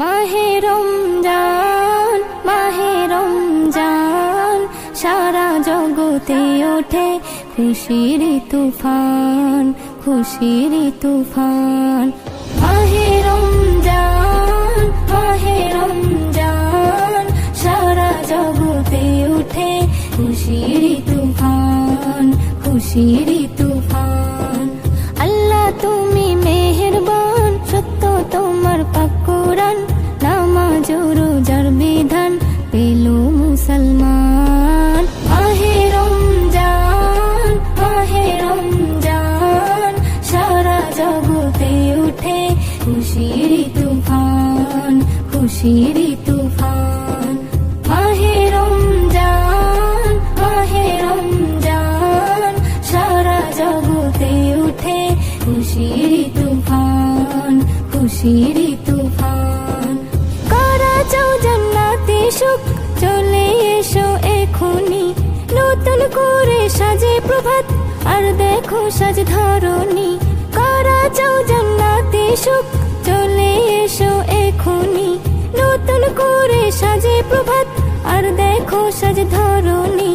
মাহে রমজান মাহে রমজান, সারা জগতে ওঠে খুশির তুফান খুশির তুফান। মাহে রমজান মাহে রমজান, সারা জগতে ওঠে খুশির তুফান, খুশির খুশির তুফান খুশির তুফান। মাহে রমজান মাহে রমজান, সারা জগতে উঠে খুশির তুফান খুশির তুফান। কারা চাও জান্নাতে সুখ? চলে এসো এখনি। নতুন করে সাজে প্রভাত, আর দেখো সাজ ধরনি কারা চাও জান্নাতে সুখ চলে এসো এখনি। নতুন করে সাজে প্রভাত, আর দেখো সাজ ধরনি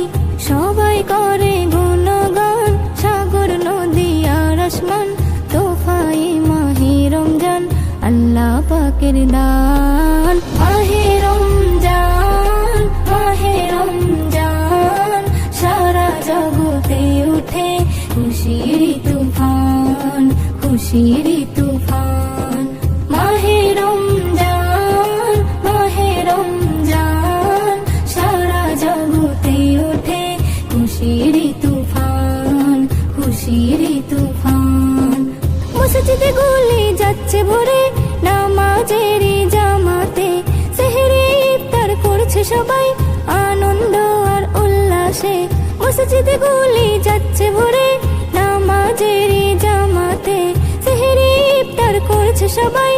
সবাই করে গুণগান, সাগর নদী আর আসমান তোফাই মাহে রমজান, আল্লাহ পাকের দান। মাহে রমজান মাহে রমজান, সারা জগতে উঠে খুশির তুফান, খুশির মসজিদে গুলি যাচ্ছে ভরে, নামাজের জামাতে সেহরি ইফতার করছে সবাই, আনন্দ আর উল্লাসে মসজিদে গুলি যাচ্ছে ভরে, নামাজের জামাতে সেহরি ইফতার করছে সবাই,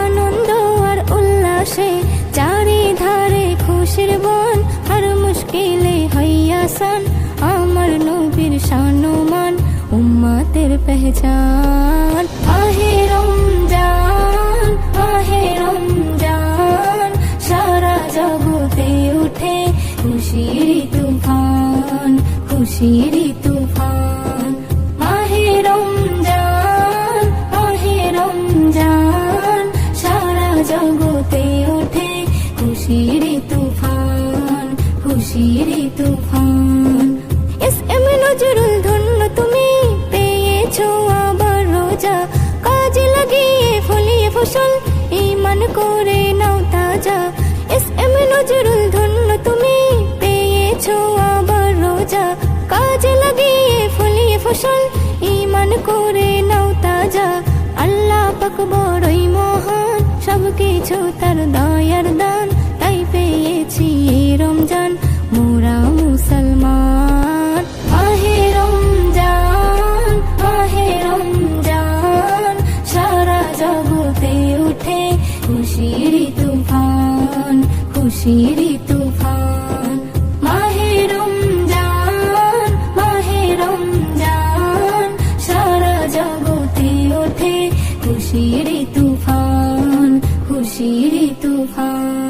আনন্দ আর উল্লাসে চারিধারে খুশির বন আর মুশকিলে হইয়াসান আমার নবীর শানুমান উম্মাতের পেহচান। খুশির তুফান, মাহে রমজান মাহে রমজান, সারা জগতে উঠে খুশির তুফান খুশির তুফান। এস এম নজরুল ধন্য তুমি পেয়েছ আবার রোজা। কাজে লাগিয়ে ফলিয়ে ফসল, ইমান করে নাও তাজা। এস এম নজরুল ফলিয়ে ইমান করে নাও তাজা। আল্লাহ পাক বড়ই মহান, সবকিছু তার দয়ার দান। তাই পেয়েছি রমজান, মোরা মুসলমান। আহে রমজান আহে রমজান, সারা জগতে উঠে খুশির তুফান, খুশির খুশির তুফান খুশির তুফান।